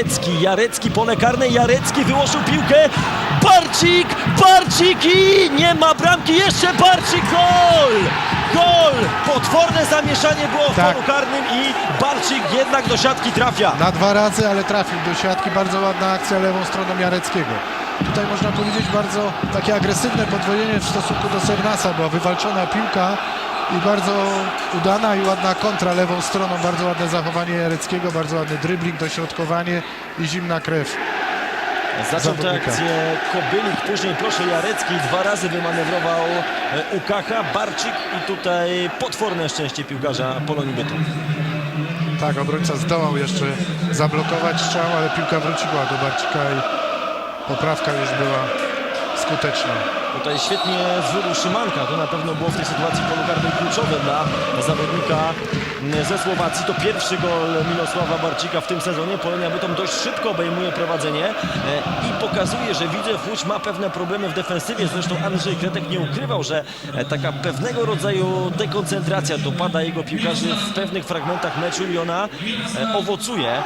Jarecki, Jarecki pole karne, Jarecki wyłożył piłkę, Barcik, Barcik i nie ma bramki, jeszcze Barcik, gol! Gol! Potworne zamieszanie było w Tak. polu karnym i Barcik jednak do siatki trafia. Na dwa razy, ale trafił do siatki. Bardzo ładna akcja lewą stroną Jareckiego. Tutaj można powiedzieć bardzo takie agresywne podwojenie w stosunku do Sernasa. Była wywalczona piłka i bardzo udana i ładna kontra lewą stroną. Bardzo ładne zachowanie Jareckiego, bardzo ładny dribbling, dośrodkowanie i zimna krew. Zaczął tę akcję Kobylik, później proszę Jarecki, dwa razy wymanewrował e, Ukacha, Barcik i tutaj potworne szczęście piłkarza Polonii Bytom. Tak, obrońca zdołał jeszcze zablokować strzał, ale piłka wróciła do Barcika i poprawka już była skuteczna. Tutaj świetnie zwiódł Szymanka, to na pewno było w tej sytuacji polu karnej kluczowe dla zawodnika ze Słowacji. To pierwszy gol Milosława Barcika w tym sezonie. Polonia Bytom dość szybko obejmuje prowadzenie e, i pokazuje, że Widzew Łódź ma pewne problemy w defensywie. Zresztą Andrzej Kretek nie ukrywał, że e, taka pewnego rodzaju dekoncentracja dopada jego piłkarzy w pewnych fragmentach meczu i ona e, owocuje.